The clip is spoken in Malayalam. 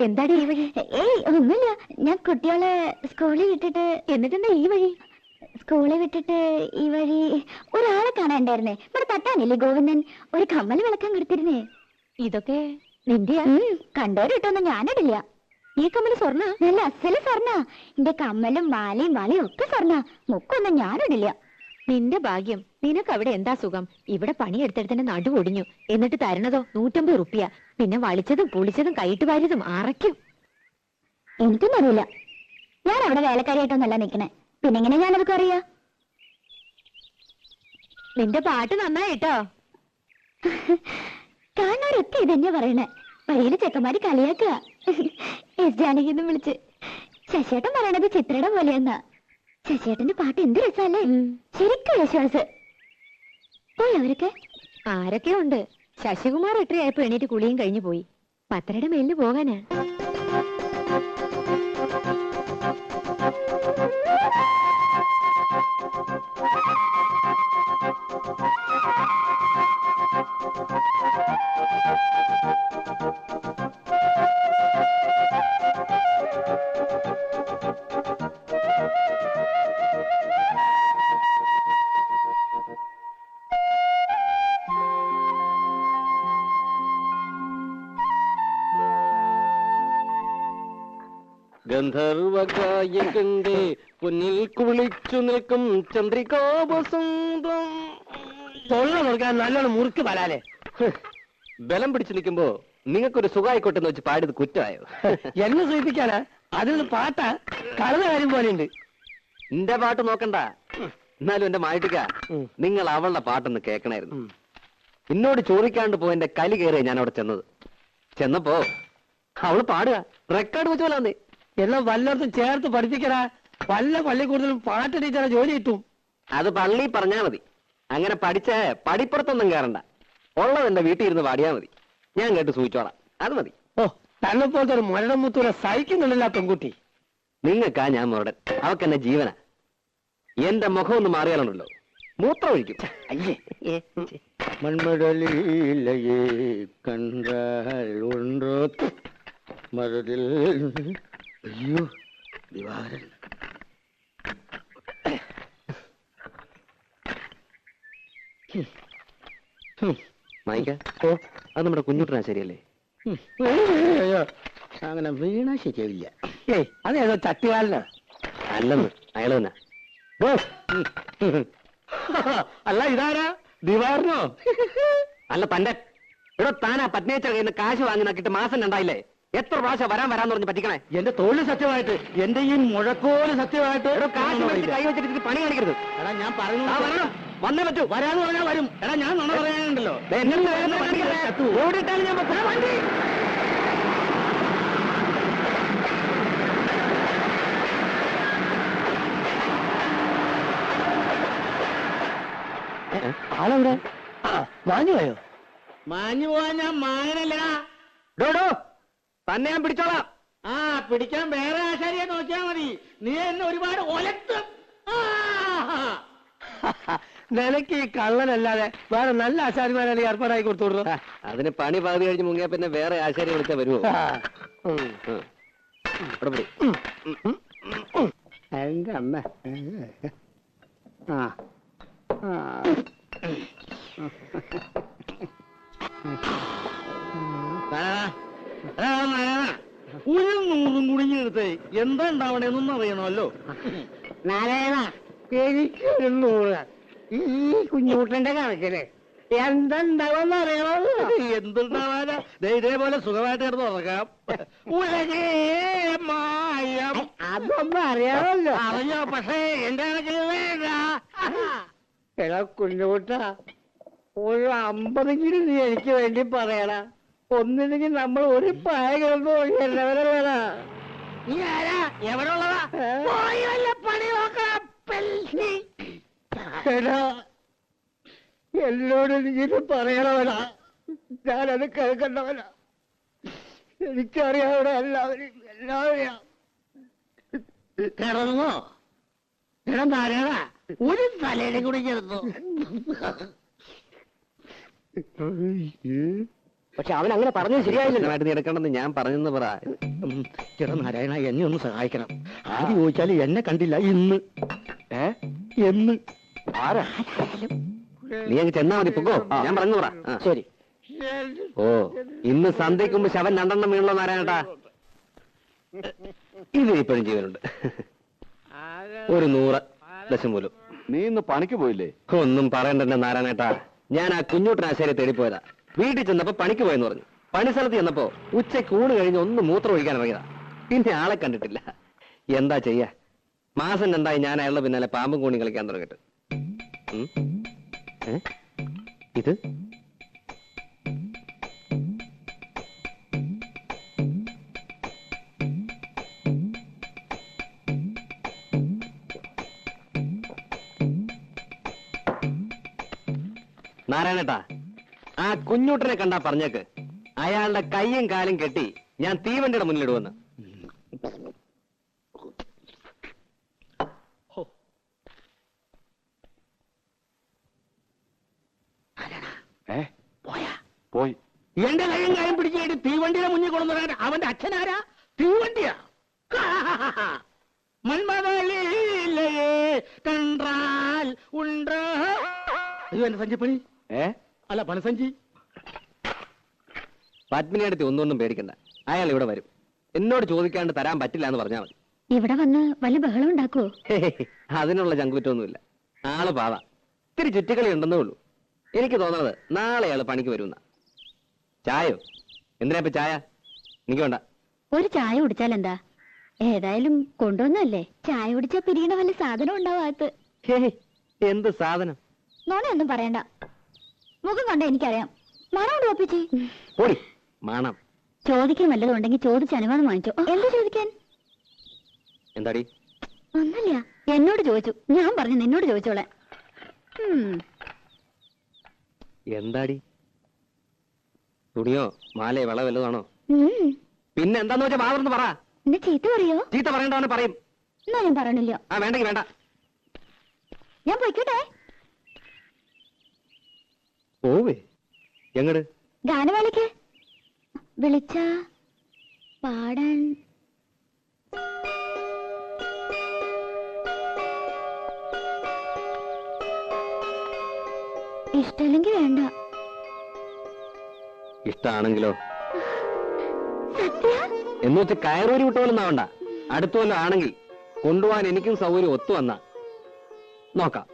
എന്താടി ഈ വഴി? ഏയ് ഒന്നുമില്ല. ഞാൻ കുട്ടികളെ സ്കൂളിൽ വിട്ടിട്ട് എന്നിട്ടെന്താ ഈ വഴി? സ്കൂളിൽ വിട്ടിട്ട് ഈ വഴി ഒരാളെ കാണാണ്ടായിരുന്നേ ഇവിടെ തട്ടാനില്ലേ ഗോവിന്ദൻ? ഒരു കമ്മൽ വിളക്കാൻ കൊടുത്തിരുന്നേ. ഇതൊക്കെ നിന്റെയാ? കണ്ടോര് കിട്ടുമെന്ന് ഞാനിടില്ല. ഈ കമ്മൽ സ്വർണ? നല്ല അസൽ സ്വർണ. എന്റെ കമ്മലും മാലയും വളയും ഒക്കെ സ്വർണ. മുക്കൊന്നും ഞാനിടില്ല. നിന്റെ ഭാഗ്യം. നിനക്ക് അവിടെ എന്താ സുഖം? ഇവിടെ പണിയെടുത്തെടുത്തിന്റെ നടു ഒടിഞ്ഞു എന്നിട്ട് തരണതോ? നൂറ്റമ്പത് റുപ്യ. പിന്നെ വളിച്ചതും പുളിച്ചതും കൈയിട്ട് വാരിയതും അറയ്ക്കും. എനിക്കൊന്നും അറിയില്ല ഞാൻ അവിടെ വേലക്കാരിയായിട്ടൊന്നല്ല നിക്കണേ പിന്നെ എങ്ങനെ ഞാനതൊക്കെ അറിയാ? നിന്റെ പാട്ട് നന്നായിട്ടോ കാണാറൊക്കെ ഇതന്നെ പറയണേ. വഴിയിൽ ചെക്കന്മാര് കളിയാക്കുക. എസ് ജാനകിന്ന് വിളിച്ച്. ശശിയേട്ടൻ പറയണത് ചിത്രയുടെ പോലെയെന്നാ. ശശിയേട്ടന്റെ പാട്ട് എന്ത് രസല്ലേ ശരിക്കും വിശ്വാസ് പോയി അവരൊക്കെ. ആരൊക്കെ ഉണ്ട്. ശശികുമാർ എട്ടരയായപ്പോ എണീറ്റ് കുളിയും കഴിഞ്ഞു പോയി. പത്തരയുടെ മേലിന് പോകാനാ. ഗന്ധർവകായകന്റെ പൊന്നിൽ കുളിച്ചു നിൽക്കും ചന്ദ്രികാവസന്തം തൊള്ള നോക്കാൻ നല്ലോണം മുറുക്ക് വരാലേ ബലം പിടിച്ചു നിൽക്കുമ്പോ നിങ്ങൾക്കൊരു സുഖമായിക്കോട്ടെ എന്ന് വെച്ച് പാടിയത് കുറ്റമായോ? എന്നെ സൂചിപ്പിക്കാനാ? അതിൽ പാട്ട കളന്ന കാര്യം ഉണ്ട് എന്റെ പാട്ട് നോക്കണ്ട. എന്നാലും എന്റെ മായിട്ടിക്ക നിങ്ങൾ അവളുടെ പാട്ടൊന്ന് കേൾക്കണായിരുന്നു. എന്നോട് ചോദിക്കാണ്ട് പോയി എന്റെ കലി കയറിയ ഞാൻ അവിടെ ചെന്നത്. ചെന്നപ്പോ അവൾ പാടുക. റെക്കോർഡ് വെച്ച് പോലെ എല്ലാം വല്ലയിടത്തും ചേർത്ത് പഠിപ്പിക്കടാ. വല്ല പള്ളിക്കൂടുതലും പാട്ട് ടീച്ചറെ ജോലി കിട്ടും. അത് പള്ളി പറഞ്ഞാ മതി. അങ്ങനെ പഠിച്ച പടിപ്പുറത്തൊന്നും കയറണ്ട ഉള്ളതെന്റെ വീട്ടിൽ ഇരുന്ന് പാടിയാ മതി. ഞാൻ കേട്ട് സൂചിച്ചോളാം. അത് മതി. ഓ തന്നെ പോലത്തെ ഒരു മരണം മുത്തൂരെ സഹിക്കുന്നുണ്ടല്ലോ പെൺകുട്ടി. നിങ്ങൾക്കാ ഞാൻ മുരടൻ. അവക്കെന്നെ ജീവന. എന്റെ മുഖം ഒന്ന് മാറിയാലുണ്ടല്ലോ. മൂത്രം ഒഴിക്കും. അയ്യേ. മൺമടലിലയെ കണ്ടാൽ ഒன்றോ മരതിൽ അയ്യോ ദിവാകരൻ. മൈക്ക അത് നമ്മുടെ കുഞ്ഞുട്ടനാ ശരിയല്ലേ? അങ്ങനെ വീണാ ശരിയാവില്ല. ഏയ് അതേതോ ചട്ടിവാലന അല്ലെന്ന് അയാൾ അല്ല ഇതാരാ? ദിവാറിനോ അല്ല തന്റെ ഇവിടെ താനാ പത്നിയച്ച കാശ് വാങ്ങി നോക്കിയിട്ട് മാസം രണ്ടായില്ലേ? എത്ര പ്രാവശ്യം വരാൻ വരാന്ന് പറഞ്ഞ് പറ്റിക്കണേ? എന്റെ തോളിൽ സത്യമായിട്ട് എന്റെ ഈ മുഴക്കോൽ സത്യമായിട്ട് കാശ് മേടിച്ച് കൈ വെച്ചിട്ട് പണി കാണിക്കരുത്. എടാ ഞാൻ പറഞ്ഞു വന്നേ പറ്റൂ. വരാന്ന് പറഞ്ഞാ വരും. എടാ ഞാൻ നുണ പറയാനുണ്ടല്ലോ. ഓടിട്ടാണ് ഞാൻ വണ്ടി. ആളെവിടെ? മാഞ്ഞു പോയോ? മാഞ്ഞു പോവാൻ ഞാൻ മാങ്ങനല്ല ഡോ, ഡോ. തന്നെ ഞാൻ പിടിച്ചോളാം. ആ പിടിക്കാൻ വേറെ ആശാരിയെ നോക്കിയാ മതി. നീ എന്നെ ഒരുപാട് ഒലത്തും. നിലയ്ക്ക് നിനക്ക് ഈ കള്ളനല്ലാതെ വേറെ നല്ല ആശാരിമാരെ ഏർപ്പാടായി കൊടുത്തു അതിന് പണി പകുതി കഴിഞ്ഞ് മുങ്ങിയാ പിന്നെ വേറെ ആശാരി വിളിച്ചാ വരുമോ. എന്റെ അമ്മ. ആ. കുടുങ്ങിയെടുത്ത് എന്താ ഉണ്ടാവണേന്നൊന്നും അറിയണമല്ലോ. നാരായണ എനിക്കൊരു നൂറ്. ഈ കുഞ്ഞൂട്ടന്റെ കണക്കിൽ എന്തുണ്ടാവുമെന്ന് അറിയണോ എന്തുണ്ടാവാനാ? ദേ ഇതേപോലെ സുഖമായിട്ട് കിടന്ന് ഉറക്കാം ഉലകേ മായം. അതൊന്നും അറിയാമല്ലോ അറിയോ? പക്ഷേ എന്റെ കണക്കിൽ വേണ്ട. എടാ കുഞ്ഞൂട്ട ഒരു അമ്പതെങ്കിലും നീ എനിക്ക് വേണ്ടി പറയണ ഒന്നില്ലെങ്കിൽ നമ്മൾ ഒരു പായ കിടന്നു എല്ലാവരും വേണ നീ ആരാ എവിടെ ഉള്ളതാ പോയി വല്ല പണി നോക്കണം പെൽസി. എടാ എന്നോട് നീ ഇത് പറയണവനാ. ഞാനത് കേൾക്കണ്ടവനാ. എനിക്കറിയാവുന്ന എല്ലാവരും എല്ലാവരെയും. കിടന്നോ? എടാ നാരായണ ഒരു തലയുടെ കൂടി കിടന്നു? പക്ഷെ അവൻ അങ്ങനെ പറഞ്ഞത് ശരിയായില്ല നീ എടുക്കണമെന്ന് ഞാൻ പറഞ്ഞെന്ന് പറ. ചേട്ടാ നാരായണ എന്നെ ഒന്ന് സഹായിക്കണം. ആദ്യം ചോദിച്ചാൽ എന്നെ കണ്ടില്ല. ഇന്ന്. ഏ? എന്ന് ആരാ? നീ അങ്ങ് ചെന്നാ മതി പൊക്കോ. ഞാൻ പറഞ്ഞു പറ. ശരി. ഓ ഇന്ന് സന്ധ്യയ്ക്ക് മുമ്പ് ശവൻ രണ്ടെണ്ണം വീണല്ലോ നാരായണട്ടാ. ഇത് ഇപ്പോഴും ജീവനുണ്ട്. ഒരു നൂറ് ദശം പോലും. നീ ഇന്ന് പണിക്ക് പോയില്ലേ? ഒന്നും പറയണ്ടെന്നെ നാരായണേട്ടാ. ഞാൻ ആ കുഞ്ഞൂട്ടനാശാരി തേടിപ്പോയതാ വീട്ടിൽ ചെന്നപ്പോ പണിക്ക് പോയെന്ന് പറഞ്ഞു. പണി സ്ഥലത്ത് ചെന്നപ്പോ ഉച്ചയ്ക്ക് ഊണ് കഴിഞ്ഞ് ഒന്ന് മൂത്രം ഒഴിക്കാൻ ഇറങ്ങിയതാ. പിന്നെ ആളെ കണ്ടിട്ടില്ല. എന്താ ചെയ്യാ? മാസം രണ്ടായി ഞാൻ അയാളുടെ പിന്നാലെ പാമ്പും കൂണി കളിക്കാൻ തുടങ്ങിട്ട് ഇത്? നാരായണേട്ടാ ആ കുഞ്ഞൂട്ടനെ കണ്ടാ പറഞ്ഞേക്ക്. അയാളുടെ കൈയും കാലും കെട്ടി ഞാൻ തീവണ്ടിയുടെ മുന്നിലിടുവെന്ന്. പോയി. എന്റെ കൈയും കാലം പിടിച്ചിട്ട് തീവണ്ടിയുടെ മുന്നിൽ കൊണ്ടുവരാൻ അവന്റെ അച്ഛനാരാ? തീവണ്ടിയാ. മന്മതലേ കണ്ടാൽ ഉണ്ടോ? അയ്യോ എന്റെ സഞ്ചിപ്പണി. ഏ? അല്ല പണസഞ്ചി പത്മിനിയടുത്ത് ഒന്നൊന്നും പേടിക്കണ്ട. അയാൾ ഇവിടെ വരും. എന്നോട് ചോദിക്കാണ്ട് തരാൻ പറ്റില്ല എന്ന് പറഞ്ഞാൽ മതി. ഇവിടെ വന്ന് വലിയ ബഹളം ഉണ്ടാക്കുവോ? അതിനുള്ള ചങ്കുറ്റൊന്നുമില്ല. ആൾ പാവ. ഇത്തിരി ചുറ്റിക്കളി ഉണ്ടെന്നേ ഉള്ളൂ. എനിക്ക് തോന്നുന്നത് നാളെ അയാൾ പണിക്ക് വരുന്ന ചായോ? എന്തിനാ ഇപ്പൊ ചായ? എനിക്ക് വേണ്ട. ഒരു ചായ കുടിച്ചാൽ എന്താ? ഏതായാലും കൊണ്ടുവന്നല്ലേ ചായ കുടിച്ചാ പിരിയണ വല്ല സാധനം ഉണ്ടാവാത്ത എന്ത് സാധനം? നോണയൊന്നും പറയണ്ട. മുഖം കണ്ട എനിക്കറിയാം. മണം ഒപ്പിച്ച് ഓടി മണം. ചോദിക്കാൻ വല്ലതും ഉണ്ടെങ്കിൽ ചോദിച്ച് അനുവാദം വാങ്ങിച്ചോ. എന്താ ചോദിക്കാൻ? എന്താടി? ഒന്നല്ല എന്നോട് ചോദിച്ചു. ഞാൻ പറഞ്ഞു നിന്നോട് ചോദിച്ചോളെ. എന്താടി? തുണിയോ മാലേ വള വല്ലതാണോ പിന്നെ എന്താന്ന് വെച്ചാൽ മാതൃന്ന് പറ. എന്നെ ചീത്ത പറയോ? ചീത്ത പറയണ്ടാണ് പറയും. എന്നാ ഞാൻ പറയണില്ല. ആ വേണ്ടെങ്കിൽ വേണ്ട. ഞാൻ പോയിക്കോട്ടെ. പോവേ. എങ്ങട്? ഗാനമേളയ്ക്ക് വിളിച്ച പാടാൻ. ഇഷ്ടല്ലെങ്കിൽ വേണ്ട. ഇഷ്ടാണെങ്കിലോ? എന്ന് വെച്ച് കയറൂരി വിട്ട പോലെ അടുത്തു അടുത്ത വല്ലതും ആണെങ്കിൽ കൊണ്ടുപോകാൻ എനിക്കും സൗകര്യം ഒത്തു വന്ന. നോക്കാം.